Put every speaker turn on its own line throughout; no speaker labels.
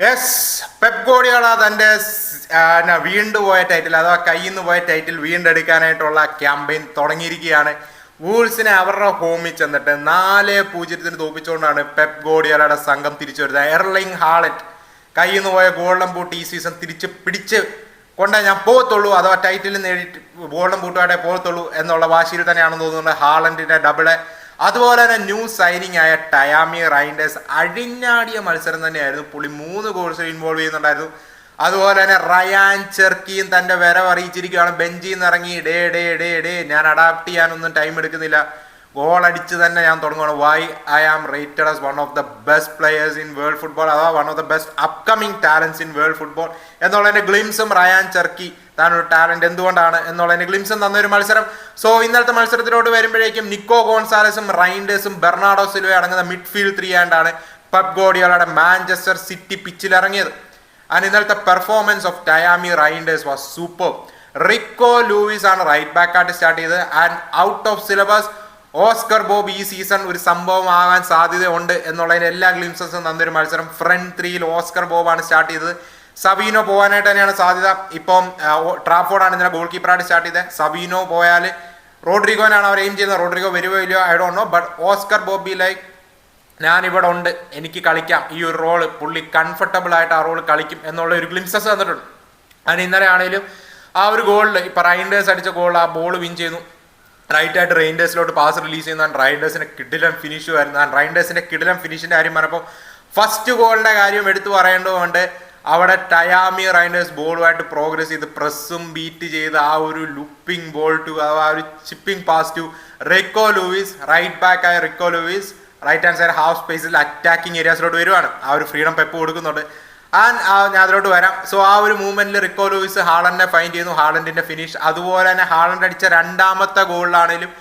Yes Pep Guardiola തന്റെ വീണ്ടും പോയ ടൈറ്റിൽ അഥവാ കയ്യിൽ നിന്ന് പോയ ടൈറ്റിൽ വീണ്ടെടുക്കാനായിട്ടുള്ള ക്യാമ്പയിൻ തുടങ്ങിയിരിക്കുകയാണ്. വൂൾസിനെ അവരുടെ ഹോമിൽ ചെന്നിട്ട് നാല് പൂജ്യത്തിന് തോപ്പിച്ചുകൊണ്ടാണ് പെപ് ഗോഡിയോളയുടെ സംഘം തിരിച്ചു വരുന്നത്. എർലിംഗ് ഹാളറ്റ് കയ്യിൽ നിന്ന് പോയ ഗോൾഡൻ ബൂട്ട് ഈ സീസൺ തിരിച്ച് പിടിച്ച് കൊണ്ടേ ഞാൻ പോകത്തുള്ളൂ അഥവാ ടൈറ്റിൽ നേടി ഗോൾഡൻ ബൂട്ടുമായിട്ടേ പോകത്തുള്ളൂ എന്നുള്ള വാശിയിൽ തന്നെയാണെന്ന് തോന്നുന്നത് ഹാളൻഡിന്റെ ഡബിൾ അതുപോലെ തന്നെ ന്യൂ സൈനിങ് ആയ ടയാമി റൈൻഡേഴ്സ് അഴിഞ്ഞാടിയ മത്സരം തന്നെയായിരുന്നു. പുള്ളി മൂന്ന് ഗോൾസ് ഇൻവോൾവ് ചെയ്യുന്നുണ്ടായിരുന്നു. അതുപോലെ തന്നെ റയാൻ ചെർക്കിയും തന്റെ വരവ് അറിയിച്ചിരിക്കുകയാണ്. ബെഞ്ചിൽ നിന്ന് ഇറങ്ങി ഡേ ഡേ ഡേ ഡേ ഞാൻ അഡാപ്റ്റ് ചെയ്യാനൊന്നും ടൈം എടുക്കുന്നില്ല. ഗോൾ അടിച്ച് തന്നെ ഞാൻ തുടങ്ങുകയാണ് why I am rated as one of the best players in world football അഥവാ one of the best upcoming talents in world football എന്നുള്ളതിന്റെ ഗ്ലിംസും റയാൻ ചർക്കി താനൊരു ടാലന്റ് എന്തുകൊണ്ടാണ് എന്നുള്ളതിന്റെ ഗ്ലിംസും തന്നൊരു മത്സരം. സോ ഇന്നലത്തെ മത്സരത്തിലോട്ട് വരുമ്പോഴേക്കും നിക്കോ ഗോൺസാലസും റൈൻഡേഴ്സും ബെർണാഡോ സിൽവ അടങ്ങുന്ന മിഡ്ഫീൽഡ് ത്രീ ആൻഡാണ് പബ് ഗോഡിയോളയുടെ മാഞ്ചസ്റ്റർ സിറ്റി പിച്ചിൽ ഇറങ്ങിയത്. ആൻഡ് ഇന്നലത്തെ performance of Tijjani Reijnders was super Rico Lewis ആണ് റൈറ്റ് ബാക്ക് ആയിട്ട് സ്റ്റാർട്ട് ചെയ്തത്. And out of syllabus Oscar Bobb ഈ സീസൺ ഒരു സംഭവം ആകാൻ സാധ്യതയുണ്ട് എന്നുള്ളതിന് എല്ലാ ഗ്ലിംസസും തന്നൊരു മത്സരം. ഫ്രണ്ട് ത്രീയിൽ ഓസ്കർ ബോബാണ് സ്റ്റാർട്ട് ചെയ്തത്. സബീനോ പോകാനായിട്ട് തന്നെയാണ് സാധ്യത. ഇപ്പം ട്രാഫോർഡാണ് ഇന്നലെ ഗോൾ കീപ്പറായിട്ട് സ്റ്റാർട്ട് ചെയ്തത്. സബീനോ പോയാൽ റോഡ്രിഗോനാണ് അവർ എയിം ചെയ്യുന്നത്. റോഡ്രിഗോ വരുമോ ഇല്ലയോ I don't know but Oscar Bobby like ഞാൻ ഇവിടെ ഉണ്ട്. എനിക്ക് കളിക്കാം. ഈ ഒരു റോൾ പുള്ളി കംഫർട്ടബിൾ ആയിട്ട് ആ റോൾ കളിക്കും എന്നുള്ള ഒരു ഗ്ലിംസസ് തന്നിട്ടുണ്ട്. അതിന് ഇന്നലെ ആണെങ്കിലും ആ ഒരു ഗോളിൽ ഇപ്പം റൈൻഡേഴ്സ് അടിച്ച ഗോൾ ആ ബോൾ വിൻ ചെയ്യുന്നു. റൈറ്റ് ആയിട്ട് റൈൻഡേഴ്സിലോട്ട് പാസ് റിലീസ് ചെയ്യുന്ന റൈൻഡേഴ്സിന്റെ കിടിലം ഫിനിഷ് വരുന്ന റൈൻഡേഴ്സിന്റെ കിടിലം ഫിനിഷിന്റെ കാര്യം പറഞ്ഞപ്പോൾ ഫസ്റ്റ് ഗോളിന്റെ കാര്യം എടുത്തു പറയേണ്ടതുകൊണ്ട് അവിടെ ടയാമി റൈൻഡേഴ്സ് ബോളുമായിട്ട് പ്രോഗ്രസ് ചെയ്ത് പ്രസ്സും ബീറ്റ് ചെയ്ത് ആ ഒരു ലുപ്പിംഗ് ബോൾ ടു ആ ഒരു chipping pass to Rico Lewis right back ആയ Rico Lewis right hand side half സ്പേസിൽ അറ്റാക്കിംഗ് ഏരിയാസിലോട്ട് വരുവാണ്. ആ ഒരു ഫ്രീഡം പെപ്പ് കൊടുക്കുന്നുണ്ട്. ആൻഡ് ഞാൻ അതിലോട്ട് വരാം. സോ ആ ഒരു മൂവ്മെന്റിൽ റിക്കോ ലൂയിസ് ഹാളൻഡിനെ ഫൈൻഡ് ചെയ്യുന്നു. ഹാളൻഡിന്റെ ഫിനിഷ് അതുപോലെ തന്നെ ഹാളൻഡ് അടിച്ച രണ്ടാമത്തെ ഗോളിലാണെങ്കിലും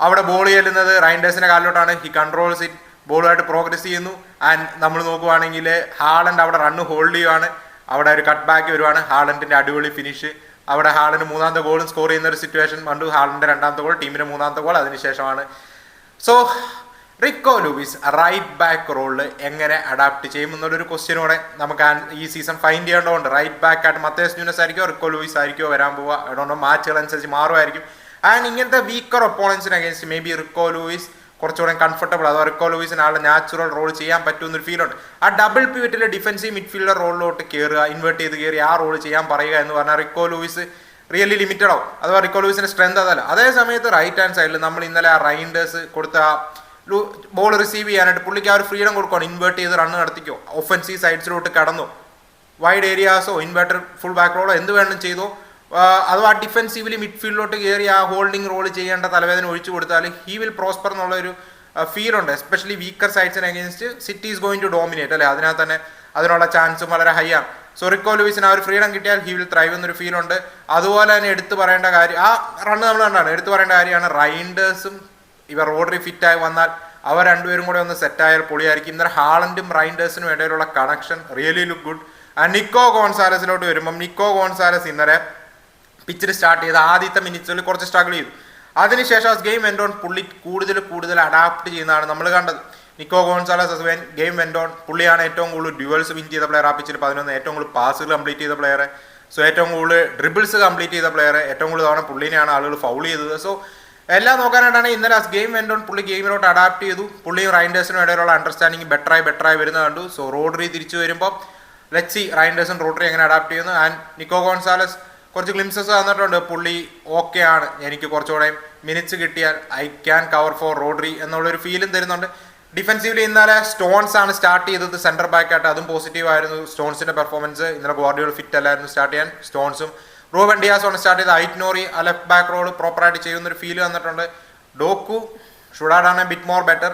അവിടെ ബോൾ ചെല്ലുന്നത് റൈൻഡേഴ്സിന്റെ കാലിലോട്ടാണ്. ഹി കൺട്രോൾസ് ഇറ്റ് ബോളുമായിട്ട് പ്രോഗ്രസ് ചെയ്യുന്നു. ആൻഡ് നമ്മൾ നോക്കുവാണെങ്കിൽ ഹാളൻഡ് അവിടെ റണ്ണ് ഹോൾഡ് ചെയ്യുവാണ്. അവിടെ ഒരു കട്ട് ബാക്ക് വരുവാണ്. ഹാളൻഡിന്റെ അടിപൊളി ഫിനിഷ് അവിടെ ഹാളൻഡ് മൂന്നാമത്തെ ഗോളും സ്കോർ ചെയ്യുന്ന ഒരു സിറ്റുവേഷൻ കണ്ടു ഹാളൻഡിന്റെ രണ്ടാമത്തെ ഗോൾ ടീമിന്റെ മൂന്നാമത്തെ ഗോൾ അതിനുശേഷമാണ് so Rico Lewis right back റോളിൽ എങ്ങനെ അഡാപ്റ്റ് ചെയ്യും എന്നുള്ളൊരു ക്വസ്റ്റ്യനോടെ നമുക്ക് ഈ സീസൺ ഫൈൻഡ് ചെയ്യേണ്ടതുണ്ട്. റൈറ്റ് ബാക്ക് ആയിട്ട് മത്തേസ് ന്യൂനസ് ആയിരിക്കോ റിക്കോ ലൂവിസ് ആയിരിക്കോ വരാൻ പോവുക? അതുകൊണ്ട് മാച്ചുകൾ അനുസരിച്ച് മാറുമായിരിക്കും. ആൻഡ് ഇങ്ങനത്തെ weaker ഒപ്പോണൻസിന് against may be Rico Lewis കുറച്ചുകൂടെ കംഫർട്ടബിൾ അഥവാ റിക്കോ ലൂയിസിന് ആളുടെ നാച്ചുറൽ റോൾ ചെയ്യാൻ പറ്റുമെന്നൊരു ഫീൽ ഉണ്ട്. ആ ഡബിൾ പിവറ്റിൽ ഡിഫൻസീവ് മിഡ്ഫീൽഡർ റോളിലോട്ട് കയറുക ഇൻവേർട്ട് ചെയ്ത് കയറി ആ റോൾ ചെയ്യാൻ പറയുക എന്ന് പറഞ്ഞാൽ റിക്കോ ലൂയിസ് റിയലി ലിമിറ്റഡ് ആവും. അഥവാ റിക്കോ ലൂയിസിന്റെ സ്ട്രെങ്ത് അതല്ല. അതേ സമയത്ത് റൈറ്റ് ഹാൻഡ് സൈഡിൽ നമ്മൾ ഇന്നലെ ആ റൈൻഡേഴ്സ് കൊടുത്ത ബോൾ റിസീവ് ചെയ്യാനായിട്ട് പുള്ളിക്ക് ആ ഒരു ഫ്രീഡം കൊടുക്കണം ഇൻവേർട്ട് ചെയ്ത് റണ്ണ് നടത്തിക്കോ. ഒഫൻസീവ് സൈഡ്സിലോട്ട് കടന്നോ. വൈഡ് ഏരിയാസോ ഇൻവേർട്ടർ ഫുൾ ബാക്ക് റോളോ എന്ത് വേണം ചെയ്തോ. അഥവാ ഡിഫെൻസീവ്ലി മിഡ്ഫീൽഡിലോട്ട് കയറി ആ ഹോൾഡിംഗ് റോൾ ചെയ്യേണ്ട തലവേദന ഒഴിച്ചു കൊടുത്താൽ ഹി വിൽ പ്രോസ്പർ എന്നുള്ള ഒരു ഫീൽ ഉണ്ട്. Especially weaker സൈഡ്സിന് against City is going to dominate അല്ലേ? അതിനകത്ത് തന്നെ അതിനുള്ള ചാൻസും വളരെ ഹൈ ആണ്. സോ റിക്കോ ലൂയിസിന് ആ ഒരു ഫ്രീഡം കിട്ടിയാൽ ഹി വിൽ ത്രൈവ് എന്നൊരു ഫീൽ ഉണ്ട്. അതുപോലെ തന്നെ എടുത്തു പറയേണ്ട കാര്യം ആ റണ്ണ് നമ്മൾ കണ്ടാണ്. എടുത്തു പറയേണ്ട കാര്യമാണ്. റൈൻഡേഴ്സും ഇവർ റോഡറി ഫിറ്റായി വന്നാൽ അവർ രണ്ടുപേരും കൂടെ ഒന്ന് സെറ്റായാൽ പൊളിയായിരിക്കും. ഇന്നലെ ഹാളൻഡും റൈൻഡേഴ്സിനും ഇടയിലുള്ള connection really look good Nico ഗോൺസാലസിലോട്ട് വരുമ്പം നിക്കോ ഗോൺസാലസ് ഇന്നലെ പിച്ചിൽ സ്റ്റാർട്ട് ചെയ്ത് ആദ്യത്തെ മിനിറ്റ്സിൽ കുറച്ച് സ്ട്രഗിൾ ചെയ്തു. അതിനുശേഷം ഗെയിം വെൻഡോൺ പുള്ളി കൂടുതൽ കൂടുതൽ അഡാപ്റ്റ് ചെയ്യുന്നതാണ് നമ്മൾ കണ്ടത്. നിക്കോ ഗോൺസാലസ് വെൻ ഗെയിം വെൻഡോൺ പുള്ളിയാണ് ഏറ്റവും കൂടുതൽ ഡ്യുവൽസ് വിൻ ചെയ്ത പ്ലെയർ ആ പിച്ചിൽ പതിനൊന്ന് ഏറ്റവും കൂടുതൽ പാസുകൾ കംപ്ലീറ്റ് ചെയ്ത പ്ലെയർ സോ ഏറ്റവും കൂടുതൽ ഡ്രിബിൾസ് കംപ്ലീറ്റ് ചെയ്ത പ്ലെയർ ഏറ്റവും കൂടുതൽ തവണ പുള്ളിനെയാണ് ആളുകൾ ഫൗൾ ചെയ്തത്. സോ എല്ലാം നോക്കാനായിട്ടാണ് ഇന്നലെ ഗെയിം വെൻഡോൺ പുള്ളി ഗെയിമിലോട്ട് അഡാപ്റ്റ് ചെയ്തു. പുള്ളിയും റൈൻഡേഴ്സിനും ഇടയിലുള്ള അണ്ടർസ്റ്റാൻഡിങ് ബെറ്ററായി ബെറ്ററായി വരുന്നത് കണ്ടു. സോ റോഡറി തിരിച്ചു വരുമ്പോൾ ലെറ്റ്സി റൈൻഡേഴ്സും റോഡറി എങ്ങനെ അഡാപ്റ്റ് ചെയ്യുന്നു. ആൻഡ് നിക്കോ ഗോൺസാലസ് കുറച്ച് ഗ്ലിംസസ് തന്നിട്ടുണ്ട് പുള്ളി ഓക്കെ ആണ്. എനിക്ക് കുറച്ചുകൂടെ മിനിറ്റ്സ് കിട്ടിയാൽ I can cover for Rodri എന്നുള്ളൊരു ഫീലും തരുന്നുണ്ട്. ഡിഫൻസീവ്ലി ഇന്നലെ സ്റ്റോൺസ് ആണ് സ്റ്റാർട്ട് ചെയ്തത്. സെന്റർ ബാക്കായിട്ട് അതും പോസിറ്റീവ് ആയിരുന്നു. സ്റ്റോൺസിന്റെ പെർഫോമൻസ് ഇന്നലെ ഗോർഡിയോൾ ഫിറ്റ് അല്ലായിരുന്നു സ്റ്റാർട്ട് ചെയ്യാൻ. സ്റ്റോൺസും റൂബൻ ഡിയാസ് ആണ് സ്റ്റാർട്ട് ചെയ്ത് ഐറ്റ്നോറി ആ ലെഫ്റ്റ് ബാക്ക് റോഡ് പ്രോപ്പറായിട്ട് ചെയ്യുന്നൊരു ഫീൽ വന്നിട്ടുണ്ട്. ഡോക്കു ഷുഡാഡാണ് ബിറ്റ് മോർ ബെറ്റർ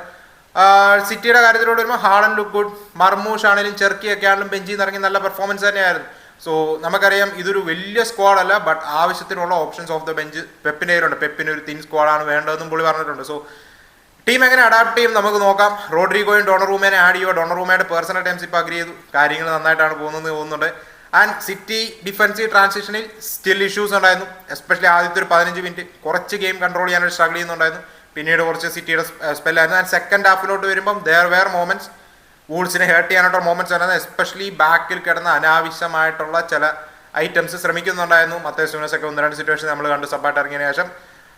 സിറ്റിയുടെ കാര്യത്തിലൂടെ വരുമ്പോൾ ഹാളൻ ലുക്ക് ഗുഡ് മർമൂഷ് ആണെങ്കിലും ചെറുക്കിയൊക്കെ ആണെങ്കിലും ബെഞ്ചിൽ നിന്ന് ഇറങ്ങി നല്ല പെർഫോമൻസ് തന്നെയായിരുന്നു. സോ നമുക്കറിയാം ഇതൊരു വലിയ സ്ക്വാഡ് അല്ല ബട്ട് ആവശ്യത്തിനുള്ള ഓപ്ഷൻസ് ഓഫ് ദ ബെഞ്ച് പെപ്പിന്റെ കയ്യിലുണ്ട്. പെപ്പിന് ഒരു തിൻ സ്ക്വാഡാണ് വേണ്ടതെന്നും പുള്ളി പറഞ്ഞിട്ടുണ്ട്. സോ ടീം എങ്ങനെ അഡാപ്റ്റ് ചെയ്യും നമുക്ക് നോക്കാം. റോഡ്രിഗോയും ഡോണറൂമേനെ ആഡ് ചെയ്യുമോ ഡോണറൂമയുടെ പേഴ്സണൽ ടൈംസ് ഇപ്പോൾ അഗ്രി ചെയ്തു. കാര്യങ്ങൾ നന്നായിട്ടാണ് പോകുന്നത് തോന്നുന്നുണ്ട്. ആൻഡ് സിറ്റി ഡിഫൻസീവ് ട്രാൻസിഷനിൽ സ്റ്റിൽ ഇഷ്യൂസ് ഉണ്ടായിരുന്നു. എസ്പെഷ്യലി ആദ്യത്തെ ഒരു പതിനഞ്ച് മിനിറ്റ് കുറച്ച് ഗെയിം കൺട്രോൾ ചെയ്യാനായിട്ട് സ്ട്രഗിൾ ചെയ്യുന്നുണ്ടായിരുന്നു. പിന്നീട് കുറച്ച് സിറ്റിയുടെ സ്പെല്ലായിരുന്നു ആൻഡ് സെക്കൻഡ് ഹാഫിലോട്ട് വരുമ്പം ദർ വെയർ മൂമെന്റ്സ് വൂൾസിനെ ഹേർട്ട് ചെയ്യാനായിട്ടുള്ള മൊമെന്റ്സ് ഉണ്ടായിരുന്നു എസ്പെഷ്യലി ബാക്കിൽ കിടന്ന അനാവശ്യമായിട്ടുള്ള ചില ഐറ്റംസ് ശ്രമിക്കുന്നുണ്ടായിരുന്നു. മത്തേ സൂനസൊക്കെ ഒന്ന് രണ്ട് സിറ്റുവേഷൻ നമ്മൾ കണ്ടു. സബ്ബായിട്ട് ഇറങ്ങിയതിന് ശേഷം.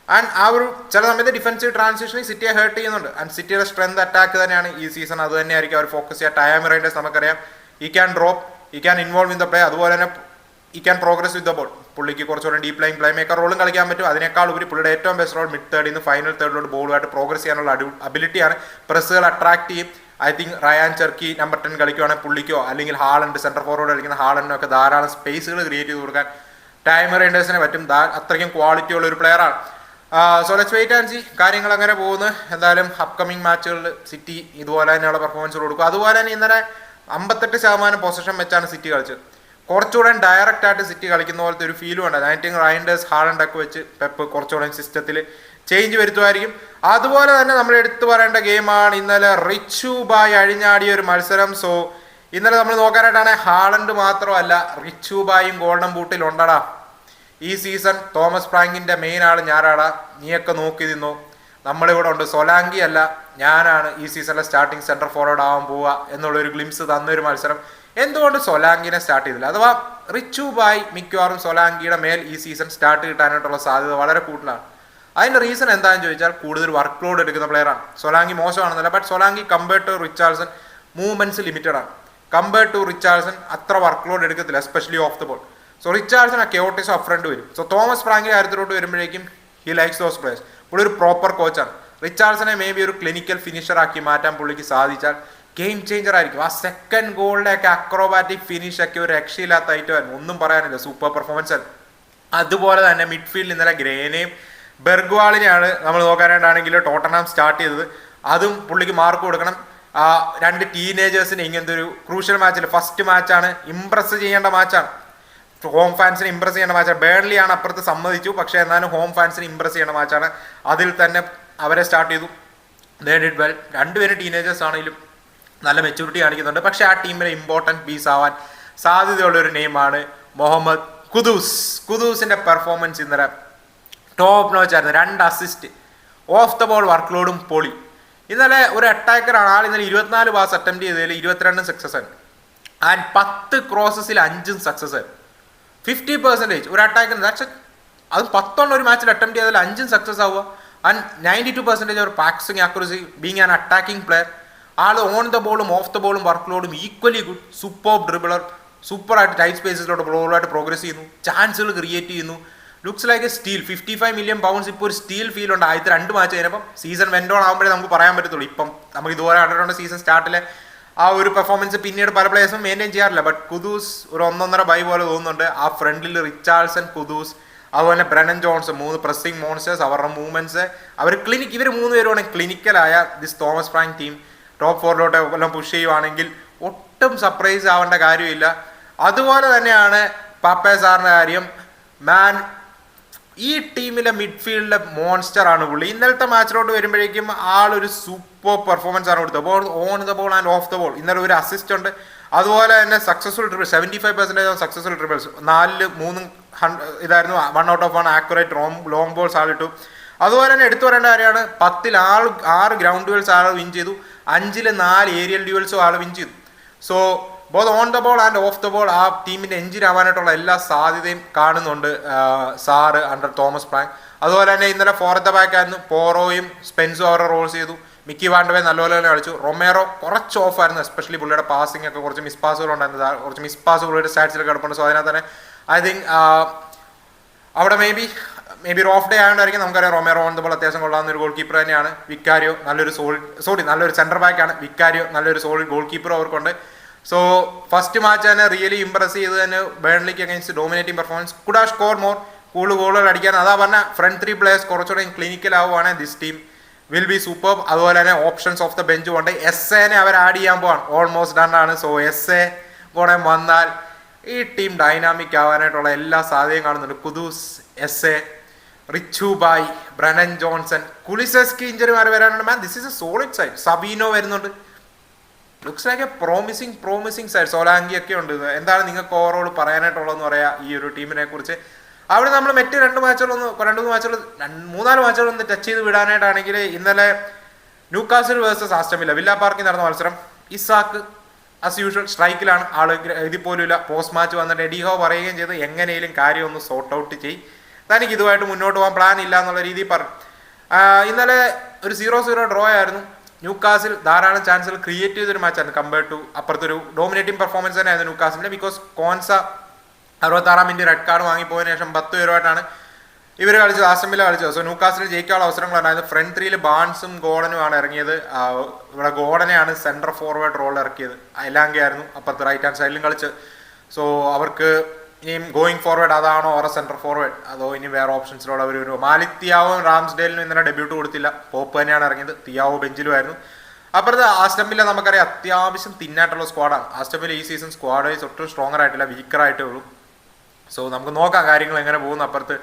ആൻഡ് ആ ഒരു ചില സമയത്ത് ഡിഫൻസീവ് ട്രാൻസിഷനിൽ സിറ്റിയെ ഹേർട്ട് ചെയ്യുന്നുണ്ട്. ആൻഡ് സിറ്റിയുടെ സ്ട്രെങ്ത് അറ്റാക്ക് തന്നെയാണ് ഈ സീസൺ അത് തന്നെയായിരിക്കും അവർ ഫോക്കസ് ചെയ്യുക. ടയാമിറൈൻഡേഴ്സ് നമുക്കറിയാം. He can drop he can involve in the play അതുപോലെ തന്നെ he can progress with the ball പുള്ളിക്ക് കുറച്ചുകൂടെ ഡീപ് ലൈൻ പ്ലേ മേക്കർ റോളും കളിക്കാൻ പറ്റും. അതിനേക്കാൾ ഉപരി പുള്ളിയുടെ ഏറ്റവും ബെസ്റ്റ് റോൾ മിഡ് തേർഡിൽ നിന്ന് ഫൈനൽ തേർഡിലോട്ട് ബോളുമായിട്ട് പ്രോഗ്രസ് ചെയ്യാനുള്ള അടി അബിലിറ്റിയാണ് പ്രസ്സുകൾ അട്രാക്ട് ചെയ്യും. I think Rayan Cherki number ten കളിക്കുവാണെങ്കിൽ പുള്ളിക്കോ അല്ലെങ്കിൽ ഹാളണ്ട് സെന്റർ ഫോർവേഡ് കളിക്കുന്ന ഹാളണ്ടിനോ ധാരാളം സ്പേസുകൾ ക്രിയേറ്റ് ചെയ്ത് കൊടുക്കാൻ ടൈം റൈൻഡേഴ്സിനെ പറ്റും. അത്രയ്ക്കും ക്വാളിറ്റി ഉള്ള ഒരു പ്ലെയറാണ് so let's wait and see കാര്യങ്ങൾ അങ്ങനെ പോകുന്നു. എന്തായാലും അപ്കമിങ് മാച്ചുകളിൽ സിറ്റി ഇതുപോലെ തന്നെയുള്ള പെർഫോമൻസ് കൊടുക്കും. അതുപോലെ തന്നെ ഇന്നലെ അമ്പത്തെട്ട് ശതമാനം പൊസിഷൻ വെച്ചാണ് സിറ്റി കളിച്ചത്. കുറച്ചുകൂടെ ഡയറക്റ്റ് ആയിട്ട് സിറ്റി കളിക്കുന്ന പോലത്തെ ഒരു ഫീലും ഉണ്ട് നൈറ്റിംഗ് റൈൻഡേഴ്സ് ഹാളണ്ടൊക്കെ വെച്ച് പെപ്പ് കുറച്ചുകൂടെ സിസ്റ്റത്തിൽ ചേഞ്ച് വരുത്തുമായിരിക്കും. അതുപോലെ തന്നെ നമ്മൾ എടുത്തു പറയേണ്ട ഗെയിമാണ് ഇന്നലെ റിച്ചു ബായ് അഴിഞ്ഞാടിയ ഒരു മത്സരം. സോ ഇന്നലെ നമ്മൾ നോക്കാനായിട്ടാണ് ഹാളണ്ട് മാത്രമല്ല റിച്ചു ബായും ഗോൾഡൻ ബൂട്ടിൽ ഉണ്ടടാ. ഈ സീസൺ തോമസ് ഫ്രാങ്കിന്റെ മെയിൻ ആൾ ഞാനാടാ. നീയൊക്കെ നോക്കി നിന്നു. നമ്മളിവിടെ ഉണ്ട്. സൊലാങ്കി അല്ല ഞാനാണ് ഈ സീസണിലെ സ്റ്റാർട്ടിംഗ് സെന്റർ ഫോർവേഡ് ആവാൻ പോവുക എന്നുള്ളൊരു ഗ്ലിംസ് തന്നൊരു മത്സരം. എന്തുകൊണ്ട് സൊലാങ്കിനെ സ്റ്റാർട്ട് ചെയ്തില്ല? അഥവാ റിച്ചു ബായ് മിക്കവാറും സൊലാങ്കിയുടെ മേൽ ഈ സീസൺ സ്റ്റാർട്ട് കിട്ടാനായിട്ടുള്ള സാധ്യത വളരെ കൂടുതലാണ്. അതിന്റെ റീസൺ എന്താണെന്ന് ചോദിച്ചാൽ കൂടുതൽ വർക്ക് ലോഡ് എടുക്കുന്ന പ്ലെയറാണ് Solanke മോശമാണെന്നല്ല but Solanke compared to Richarlison movements limited ആണ്. കമ്പയർഡ് ടു റിച്ചാൾസൺ അത്ര വർക്ക് ലോഡ് എടുക്കത്തില്ല especially off the ball so Richarlison ആ കെയോട്ടിസ് ഓഫ് ഫ്രണ്ട് വരും. സോ തോമസ് ഫ്രാങ്കിന്റെ കാര്യത്തിലോട്ട് വരുമ്പോഴേക്കും ഹി ലൈക്സ് ദോസ് പ്ലേയേഴ്സ് പുള്ളി ഒരു പ്രോപ്പർ കോച്ചാണ് റിച്ചാർഡ്സനെ മേ ബി ഒരു ക്ലിനിക്കൽ ഫിനിഷർ ആക്കി മാറ്റാൻ പുള്ളിക്ക് സാധിച്ചാൽ ഗെയിം ചേഞ്ചർ ആയിരിക്കും. ആ സെക്കൻഡ് ഗോളിലേക്ക് അക്രോബാറ്റിക് ഫിനിഷ് ഒക്കെ ഒരു രക്ഷയില്ലാത്ത ഐറ്റമായിരുന്നു ഒന്നും പറയാനില്ല. സൂപ്പർ പെർഫോമൻസ് ആയിരുന്നു. അതുപോലെ തന്നെ മിഡ്ഫീൽഡ് ഇന്നലെ ഗ്രേനെയും ബെർഗ്വാളിനെയാണ് നമ്മൾ നോക്കാനായിട്ടാണെങ്കിൽ ടോട്ടനാം സ്റ്റാർട്ട് ചെയ്തത്. അതും പുള്ളിക്ക് മാർക്ക് കൊടുക്കണം. രണ്ട് ടീനേജേഴ്സിന് ഇങ്ങനത്തെ ഒരു ക്രൂഷ്യൽ മാച്ചിൽ ഫസ്റ്റ് മാച്ചാണ് ഇംപ്രസ് ചെയ്യേണ്ട മാച്ചാണ് ഹോം ഫാൻസിനെ ഇമ്പ്രസ് ചെയ്യേണ്ട മാച്ചാണ് ബേർലി ആണ്. അപ്പുറത്ത് സമ്മതിച്ചു. പക്ഷേ എന്നാലും ഹോം ഫാൻസിനെ ഇമ്പ്രസ് ചെയ്യേണ്ട മാച്ചാണ് അതിൽ തന്നെ അവരെ സ്റ്റാർട്ട് ചെയ്തു. ദേ ഡിഡ് വെൽ രണ്ടുപേരും ടീനേജേഴ്സ് ആണെങ്കിലും നല്ല മെച്ചൂരിറ്റി കാണിക്കുന്നുണ്ട്. പക്ഷേ ആ ടീമിലെ ഇമ്പോർട്ടന്റ് പീസ് ആവാൻ സാധ്യതയുള്ള ഒരു നെയിമാണ് മുഹമ്മദ് കുദൂസ് കുദൂസിന്റെ പെർഫോമൻസ് ഇന്നലെ ടോപ്പ് നോച്ചായിരുന്നു രണ്ട് assist off the ball work ലോഡും പൊളി. ഇന്നലെ ഒരു അറ്റാക്കറാണ് ആൾ ഇന്നലെ ഇരുപത്തിനാല് പാസ് അറ്റംപ്റ്റ് ചെയ്തതിൽ ഇരുപത്തിരണ്ടും സക്സസ് ആൻഡ് പത്ത് ക്രോസസിൽ അഞ്ചും സക്സസ് ആണ് ഫിഫ്റ്റി പെർസെന്റേജ് ഒരു അറ്റാക്കിന് ദാറ്റ്സ് അത് പത്തോളം ഒരു മാച്ചിൽ അറ്റംപ്റ്റ് ചെയ്താൽ അഞ്ചും സക്സസ് ആവുക. And ninety two percentage our passing accuracy being an attacking player all on the ബോളും ഓഫ് ദ ബോളും വർക്ക് ലോഡും ഈക്വലി ഗുഡ് സൂപ്പർ ഡ്രിബിളർ സൂപ്പറായിട്ട് ടൈറ്റ് സ്പേസിലോട്ട് ബോളായിട്ട് പ്രോഗ്രസ് ചെയ്യുന്നു. ചാൻസുകൾ ക്രിയേറ്റ് ചെയ്യുന്നു. Looks like a steal fifty five million pounds ഇപ്പോൾ ഒരു സ്റ്റീൽ ഫീൽ ഉണ്ട്. ആദ്യത്തെ രണ്ട് മാച്ച് കഴിഞ്ഞപ്പം സീസൺ വെൻഡോൺ ആകുമ്പോഴേ നമുക്ക് പറയാൻ പറ്റത്തുള്ളൂ. ഇപ്പം നമുക്ക് ഇതുപോലെ കണ്ടിട്ടുണ്ട് സീസൺ സ്റ്റാർട്ടിലെ ആ ഒരു പെർഫോമൻസ് പിന്നീട് പല പ്ലേയേഴ്സും മെയിന്റെയിൻ ചെയ്യാറില്ല. ബട്ട് കുദൂസ് ഒരു ഒന്നൊന്നര ബൈ പോലെ തോന്നുന്നുണ്ട്. ആ ഫ്രണ്ടിൽ റിച്ചാൾസൺ കുദൂസ് അതുപോലെ ബ്രനൻ ജോൺസ് മൂന്ന് പ്രസ്സിംഗ് മോൺസ്റ്റേഴ്സ് അവരുടെ മൂവ്മെന്റ്സ് അവർ ക്ലിനിക് ഇവർ മൂന്ന് പേരുമാണ് ക്ലിനിക്കലായ this Thomas Frank team top ഫോറിലോട്ട് എല്ലാം പുഷ് ചെയ്യുവാണെങ്കിൽ ഒട്ടും സർപ്രൈസ് ആവേണ്ട കാര്യമില്ല. അതുപോലെ തന്നെയാണ് പാപ്പേ സാറിന്റെ കാര്യം. മാൻ ഈ ടീമിലെ മിഡ്ഫീൽഡിലെ മോൺസ്റ്റർ ആണ് പുള്ളി. ഇന്നലത്തെ മാച്ചിലോട്ട് വരുമ്പോഴേക്കും ആളൊരു സൂപ്പർ പെർഫോമൻസ് ആണ് കൊടുത്തത്. Ball on the ball and off the ball ഇന്നലെ ഒരു അസിസ്റ്റ് ഉണ്ട്. അതുപോലെ തന്നെ successful triple seventy five percentage successful triples നാലിൽ മൂന്നും ഇതായിരുന്നു. One out of one accurate Rome long balls ആളിട്ടു അതുപോലെ തന്നെ എടുത്തു പറയേണ്ട കാര്യമാണ്. പത്തിൽ ആൾ ആറ് ഗ്രൗണ്ട് ഡ്യൂവൽസ് ആൾ വിൻ ചെയ്തു. അഞ്ചിൽ നാല് ഏരിയൽ ഡ്യൂവൽസും ആൾ വിൻ ചെയ്തു. So both on the ball and off the ball ആ ടീമിന്റെ എഞ്ചിൻ ആവാനായിട്ടുള്ള എല്ലാ സാധ്യതയും കാണുന്നുണ്ട് സാറ് അണ്ടർ തോമസ് പ്രാങ്ക് അതുപോലെ തന്നെ ഇന്നലെ ഫോർ ദ ബാക്ക് ആയിരുന്നു പോറോയും സ്പെൻസും അവരുടെ റോൾസ് ചെയ്തു. മിക്കി വാണ്ടവേ നല്ലപോലെ തന്നെ കളിച്ചു. റൊമേറോ കുറച്ച് ഓഫ് ആയിരുന്നു എസ്പെഷ്യലി പുള്ളിയുടെ പാസിംഗ് ഒക്കെ കുറച്ച് മിസ് പാസുകൾ ഉണ്ടായിരുന്നു കുറച്ച് മിസ് പാസ് പുള്ളിയുടെ സ്റ്റാറ്റ്സിൽ കിടപ്പുണ്ട്. സോ അതിനകത്ത് തന്നെ ഐ തിങ്ക് അവിടെ may be may be off day ആയതുകൊണ്ടായിരിക്കും നമുക്കറിയാം റൊമേറോ ഓൺ ദ ബോൾ അത്യാവശ്യം കൊള്ളാവുന്ന ഒരു ഗോൾ കീപ്പർ തന്നെയാണ്. വിക്കാരിയോ നല്ലൊരു സോൾ സോറി നല്ലൊരു സെന്റർ ബാക്കാണ് വിക്കാരിയോ നല്ലൊരു സോളിഡ് ഗോൾ കീപ്പർ അവർക്കുണ്ട് സോ ഫസ്റ്റ് മാച്ച് തന്നെ റിയലി ഇംപ്രസ് ചെയ്ത് തന്നെ ബേൺലിക്ക് against dominating performance could score more കൂടുതൽ ഗോളുകൾ അടിക്കാൻ. അതാ പറഞ്ഞ ഫ്രണ്ട് ത്രീ പ്ലേയേഴ്സ് കുറച്ചുകൂടെ ക്ലിനിക്കൽ ആവുകയാണെങ്കിൽ this team will be super അതുപോലെ തന്നെ ഓപ്ഷൻസ് ഓഫ് ദ ബെഞ്ച് കൊണ്ട് എസ് എനെ അവർ ആഡ് ചെയ്യാൻ പോവാണ്. ഓൾമോസ്റ്റ് ഡൺ ആണ്. സോ എസ് എ കൂടെ വന്നാൽ ഈ ടീം ഡൈനാമിക് ആവാനായിട്ടുള്ള എല്ലാ സാധ്യതയും കാണുന്നുണ്ട്. കുദൂസ് എസ് എ റിച്ചു ബായ് ബ്രനൻ ജോൺസൺ കുലിസെസ്കി ഇഞ്ചറി മാറി വരാനുണ്ട്. Man this is a solid side സബീനോ വരുന്നുണ്ട്. Looks like a promising promising side Solanke ഒക്കെ ഉണ്ട്. എന്താണ് നിങ്ങൾക്ക് ഓവറോൾ പറയാനായിട്ടുള്ളതെന്ന് പറയാ ഈ ഒരു ടീമിനെ കുറിച്ച്. അവിടെ നമ്മൾ മറ്റ് രണ്ട് മാച്ചുകളൊന്ന് രണ്ട് മൂന്ന് മാച്ചുകൾ മൂന്നാൽ മാച്ചുകളൊന്ന് ടച്ച് ചെയ്ത് വിടാനായിട്ടാണെങ്കിൽ ഇന്നലെ ന്യൂക്കാസിൽ വേഴ്സസ് ആസ്റ്റമില്ല വില്ല പാർക്കിൽ നടന്ന മത്സരം. ഇസാക്ക് ആസ് യൂഷ്വൽ സ്ട്രൈക്കിലാണ് ആൾ ഗ്ര- ഇതിൽ പോലും ഇല്ല പോസ്റ്റ് മാച്ച് വന്നിട്ട് എഡിഹോ പറയുകയും ചെയ്ത് എങ്ങനെയും കാര്യം ഒന്ന് സോർട്ട് ഔട്ട് ചെയ്യും തനിക്ക് ഇതുമായിട്ട് മുന്നോട്ട് പോകാൻ പ്ലാൻ ഇല്ല എന്നുള്ള രീതിയിൽ പറഞ്ഞു. ഇന്നലെ ഒരു സീറോ സീറോ ഡ്രോ ആയിരുന്നു. ന്യൂ കാസിൽ ധാരാളം ചാൻസുകൾ ക്രിയേറ്റ് ചെയ്തൊരു മാച്ചായിരുന്നു കമ്പയർഡ് ടു അപ്പുറത്തൊരു ഡോമിനേറ്റിംഗ് പെർഫോമൻസ് തന്നെയായിരുന്നു ന്യൂ കാസിലിന് ബിക്കോസ് കോൺസ അറുപത്താറാം മിനിറ്റ് റെഡ് കാർഡ് വാങ്ങിപ്പോയതിനു ശേഷം പത്ത് പേരുമായിട്ടാണ് ഇവർ കളിച്ചത് ആസ്റ്റമില കളിച്ചത്. സോ ന്യൂക്കാസിൽ ജയിക്കാനുള്ള അവസരങ്ങളുണ്ടായിരുന്നു ഫ്രണ്ട് ത്രീയിൽ ബാൺസും ഗോഡനുമാണ് ഇറങ്ങിയത്. ഇവിടെ ഗോഡനെയാണ് സെൻട്രൽ ഫോർവേഡ് റോൾ ഇറക്കിയത്. അയലാങ്കയായിരുന്നു. അപ്പുറത്ത് റൈറ്റ് ഹാൻഡ് സൈഡിലും കളിച്ച് സോ അവർക്ക് ഇനിയും ഗോയിങ് ഫോർവേഡ് അതാണോ ഓറ സെന്റർ ഫോർവേഡ് അതോ ഇനി വേറെ ഓപ്ഷൻസിലൂടെ അവർ ഒരു മാലിക് തിയാവും ഇന്നലെ ഡെബ്യൂട്ട് കൊടുത്തില്ല. പോപ്പ് തന്നെയാണ് ഇറങ്ങിയത്. തിയാവോ ബെഞ്ചിലുമായിരുന്നു അപ്പുറത്ത് ആസ്റ്റംബില്ല നമുക്കറിയാം അത്യാവശ്യം തിന്നായിട്ടുള്ള സ്ക്വാഡാണ് ആസ്റ്റംബിൽ ഈ സീസൺ സ്ക്വാഡ് വൈസ് ഒട്ടും സ്ട്രോങ്ങർ ആയിട്ടില്ല വീക്കർ ആയിട്ടേ ഉള്ളൂ. സോ നമുക്ക് നോക്കാം കാര്യങ്ങൾ എങ്ങനെ പോകുന്നു അപ്പുറത്ത്.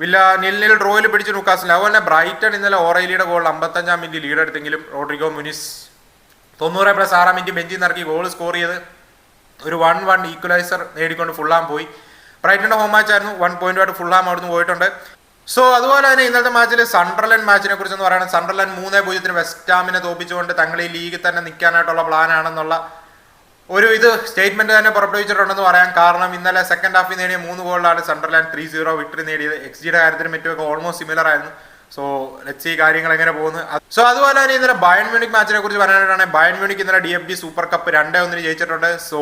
വില്ല നില്ലിൽ ഡ്രോയിൽ പിടിച്ച് ന്യൂക്കാസിൽ. അതുപോലെ തന്നെ ബ്രൈറ്റൺ ഇന്നലെ ഓറൈലിയുടെ ഗോൾ അമ്പത്തഞ്ചാം മിനിറ്റ് ലീഡ് എടുത്തെങ്കിലും റോഡ്രിഗോ മുനിസ് തൊണ്ണൂറ് പ്ലസ് ആറാം മിനിറ്റ് ബെഞ്ചിൽ നിന്ന് ഇറക്കി ഗോൾ സ്കോർ ചെയ്ത് ഒരു വൺ വൺ ഈക്വലൈസർ നേടിക്കൊണ്ട് ഫുള്ളാം പോയി. ബ്രൈറ്റന്റെ ഹോം മാച്ച് ആയിരുന്നു. വൺ പോയിന്റുമായിട്ട് ഫുള്ളാം അവിടുന്ന് പോയിട്ടുണ്ട്. സോ അതുപോലെ തന്നെ ഇന്നത്തെ മാച്ചിൽ സണ്ടർലൻഡ് മാച്ചിനെ കുറിച്ച് എന്ന് പറയുന്നത് സണ്ടർലൻഡ് മൂന്നേ പൂജ്യത്തിന് വെസ്റ്റാമിനെ തോപ്പിച്ചുകൊണ്ട് തങ്ങൾ ഈ ലീഗിൽ തന്നെ നിൽക്കാനായിട്ടുള്ള പ്ലാനാണെന്നുള്ള ഒരു ഇത് സ്റ്റേറ്റ്മെന്റ് തന്നെ പുറപ്പെടുവിച്ചിട്ടുണ്ടെന്ന് പറയാം കാരണം ഇന്നലെ സെക്കൻഡ് ഹാഫിൽ നേടിയ മൂന്ന് ഗോളിലാണ് സണ്ടർലാൻഡ് ത്രീ സീറോ വിക്ടറി നേടിയത്. എക്സ് ജിയുടെ കാര്യത്തിലും മറ്റുമൊക്കെ ഓൾമോസ്റ്റ് സിമിലർ ആയിരുന്നു. സോ ലെറ്റ്സ് ഈ കാര്യങ്ങൾ എങ്ങനെ പോകുന്നു സോ അതുപോലെ തന്നെ ഇന്നലെ ബയൺ മ്യൂണിക് മാച്ചിനെ കുറിച്ച് പറയാനായിട്ടാണ് ബയൺ മ്യൂണിക് ഇന്നലെ D F B super cup രണ്ടേ ഒന്നിന് ജയിച്ചിട്ടുണ്ട്. സോ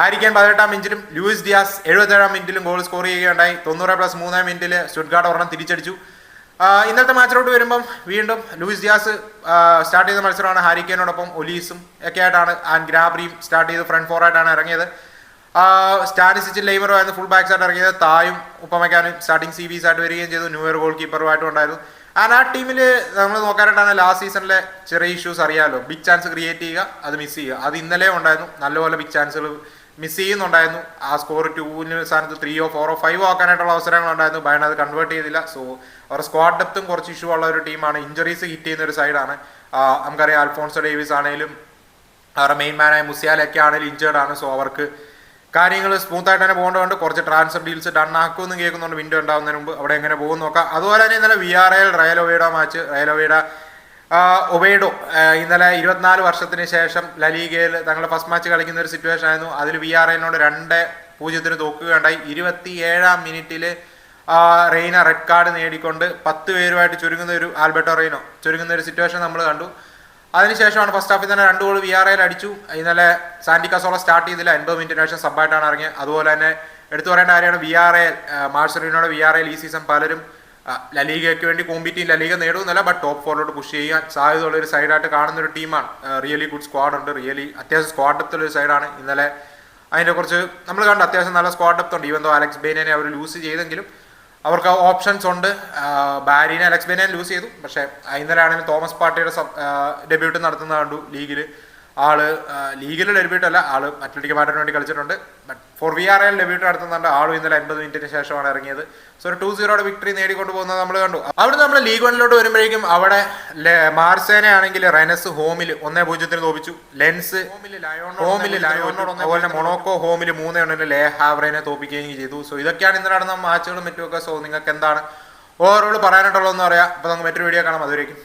ഹാരിക്കാൻ പതിനെട്ടാം മിനിറ്റിലും ലൂയിസ് ഡിയാസ് എഴുപത്തേഴാം മിനിറ്റിലും ഗോൾ സ്കോർ ചെയ്യുകയുണ്ടായി. തൊണ്ണൂറ് പ്ലസ് മൂന്നാം മിനിറ്റിൽ സ്റ്റുഡ്ഗാർഡ് ഒരെണ്ണം തിരിച്ചടിച്ചു. ഇന്നത്തെ മാച്ചിലോട്ട് വരുമ്പം വീണ്ടും ലൂയിസ് ഡിയാസ് സ്റ്റാർട്ട് ചെയ്ത മത്സരമാണ്. ഹാരിക്കേനോടൊപ്പം ഒലീസും ഒക്കെ ആയിട്ടാണ് ആൻഡ് ഗ്രാബ്രിയും സ്റ്റാർട്ട് ചെയ്ത് ഫ്രണ്ട് ഫോർ ആയിട്ടാണ് ഇറങ്ങിയത്. സ്റ്റാനിസിച്ചും ലെയ്മറോ ആയിരുന്നു ഫുൾ ബാക്സ് ആയിട്ട് ഇറങ്ങിയത്. തായും ഉപ്പമയ്ക്കാനും സ്റ്റാർട്ടിംഗ് സി ബീസ് ആയിട്ട് വരികയും ചെയ്തു. ന്യൂ ഇയർ ഗോൾ കീപ്പറുമായിട്ടും ഉണ്ടായിരുന്നു. ആൻഡ് ആ ടീമിൽ നമ്മൾ നോക്കാനായിട്ടാണ് ലാസ്റ്റ് സീസണിലെ ചെറിയ ഇഷ്യൂസ് അറിയാമല്ലോ ബിഗ് ചാൻസ് ക്രിയേറ്റ് ചെയ്യുക അത് മിസ് ചെയ്യുക. അത് ഇന്നലെ ഉണ്ടായിരുന്നു. നല്ലപോലെ ബിഗ് ചാൻസുകൾ മിസ് ചെയ്യുന്നുണ്ടായിരുന്നു. ആ സ്കോർ ടൂവിന് സ്ഥാനത്ത് ത്രീയോ ഫോറോ ഫൈവോ ആക്കാനായിട്ടുള്ള അവസരങ്ങളുണ്ടായിരുന്നു ബയൺ അത് കൺവേർട്ട് ചെയ്തില്ല. സോ അവരുടെ സ്ക്വാഡ് ഡെപ്തും കുറച്ച് ഇഷ്യൂ ഉള്ള ഒരു ടീമാണ് ഇഞ്ചറീസ് ഹിറ്റ് ചെയ്യുന്ന ഒരു സൈഡാണ് നമുക്കറിയാം അൽഫോൺസോ ഡേവിസ് ആണെങ്കിലും അവരുടെ മെയിൻ മാനായ മുസിയാലൊക്കെ ആണെങ്കിലും ഇഞ്ചേർഡ് ആണ്. സോ അവർക്ക് കാര്യങ്ങൾ സ്മൂത്ത് ആയിട്ട് തന്നെ പോകേണ്ടതുണ്ട്. കുറച്ച് ട്രാൻസ്ഫർ ഡീൽസ് ഡൺ ആക്കുമെന്ന് കേൾക്കുന്നുണ്ട്. വിൻഡോ ഉണ്ടാകുന്നതിന് മുമ്പ്. അവിടെ എങ്ങനെ പോകും നോക്കാം. അതുപോലെ തന്നെ ഇന്നലെ വി ആർ എൽ റയലോവയുടെ മാച്ച് റയലോവയുടെ ഒബേഡോ ഇന്നലെ ഇരുപത്തിനാല് വർഷത്തിന് ശേഷം ലലീഗയിൽ തങ്ങളുടെ ഫസ്റ്റ് മാച്ച് കളിക്കുന്ന ഒരു സിറ്റുവേഷൻ ആയിരുന്നു. അതിൽ വി ആർ എല്ലിനോട് രണ്ട് പൂജ്യത്തിന് തോക്കുകയുണ്ടായി. ഇരുപത്തി ഏഴാം മിനിറ്റിൽ റെയ്ന റെഡ് കാർഡ് നേടിക്കൊണ്ട് പത്ത് പേരുമായിട്ട് ചുരുങ്ങുന്ന ഒരു ആൽബർട്ടോ റെയ്നോ ചുരുങ്ങുന്ന ഒരു സിറ്റുവേഷൻ നമ്മൾ കണ്ടു. അതിനുശേഷമാണ് ഫസ്റ്റ് ഹാഫിൽ തന്നെ രണ്ട് ഗോൾ വി ആർ എയിൽ അടിച്ചു. ഇന്നലെ സാന്റി സ്റ്റാർട്ട് ചെയ്തില്ല. എൺപത് മിനിറ്റിന് ശേഷം സബ്ബായിട്ടാണ് ഇറങ്ങിയത്. അതുപോലെ തന്നെ എടുത്തു പറയേണ്ട കാര്യമാണ് വി ആർ എൽ മാർസലിനോട് വി ആർ എൽ ഈ സീസൺ പലരും ലലീഗയ്ക്ക് വേണ്ടി കോമ്പീറ്റ് ലലീഗ നേടുന്നില്ല ബട്ട് ടോപ്പ് ഫോറിലോട്ട് പുഷ് ചെയ്യാൻ സാധ്യതയുള്ള ഒരു സൈഡായിട്ട് കാണുന്ന ഒരു ടീമാണ് റിയലി ഗുഡ് സ്ക്വാഡ് ഉണ്ട്. റിയലി അത്യാവശ്യം സ്ക്വാഡ് ഡെപ്തുള്ള ഒരു സൈഡാണ് ഇന്നലെ. അതിനെ കുറിച്ച് നമ്മൾ കണ്ടു അത്യാവശ്യം നല്ല സ്ക്വാഡ് ഡെപ്ത് ഉണ്ട്. ഈവൻ ദോ അലക്സ് ബേനെ അവർ ലൂസ് ചെയ്തെങ്കിലും അവർക്ക് ഓപ്ഷൻസ് ഉണ്ട്. ബാരിനെ അലക്സ് ബെനെ ലൂസ് ചെയ്തു. പക്ഷേ ഇന്നലെ തോമസ് പാർട്ടിയുടെ ഡെബ്യൂട്ട് നടത്തുന്ന കണ്ടു. ലീഗിൽ ആൾ ലീഗിൽ ഡെബ്യൂട്ടല്ല ആൾ അത്ലറ്റിക് മാറ്റിന് വേണ്ടി കളിച്ചിട്ടുണ്ട്. But for V R L debut നടത്തുന്നുണ്ട്. ആളും ഇന്നലെ അൻപത് മിനിറ്റിന് ശേഷമാണ് ഇറങ്ങിയത്. സോ ഒരു ടു സീറോയുടെ വിക്ടറി നേടിക്കൊണ്ട് പോകുന്നത് നമ്മൾ കണ്ടു. അവിടെ നമ്മൾ ലീഗ് വണ്ണിലോട്ട് വരുമ്പോഴേക്കും അവിടെ മാർസേനയാണെങ്കിൽ റെനസ് ഹോമിൽ ഒന്നേ പൂജ്യത്തിന് തോപ്പിച്ചു. ലെൻസ് ഹോമിൽ ലയോണോട് അതുപോലെ മൊണോക്കോ ഹോമിൽ മൂന്നേ ഒന്നിന് ലേ ഹാവറേനെ തോപ്പിക്കുകയും ചെയ്തു. സോ ഇതൊക്കെയാണ് ഇന്ന് നടന്ന മാച്ചുകളും മറ്റുമൊക്കെ. സോ നിങ്ങൾക്ക് എന്താണ് ഓവറോൾ പറയാനായിട്ടുള്ളതെന്ന് പറയാം. അപ്പോൾ നമുക്ക് മറ്റൊരു വീഡിയോ കാണാം. അതുവരേക്കും.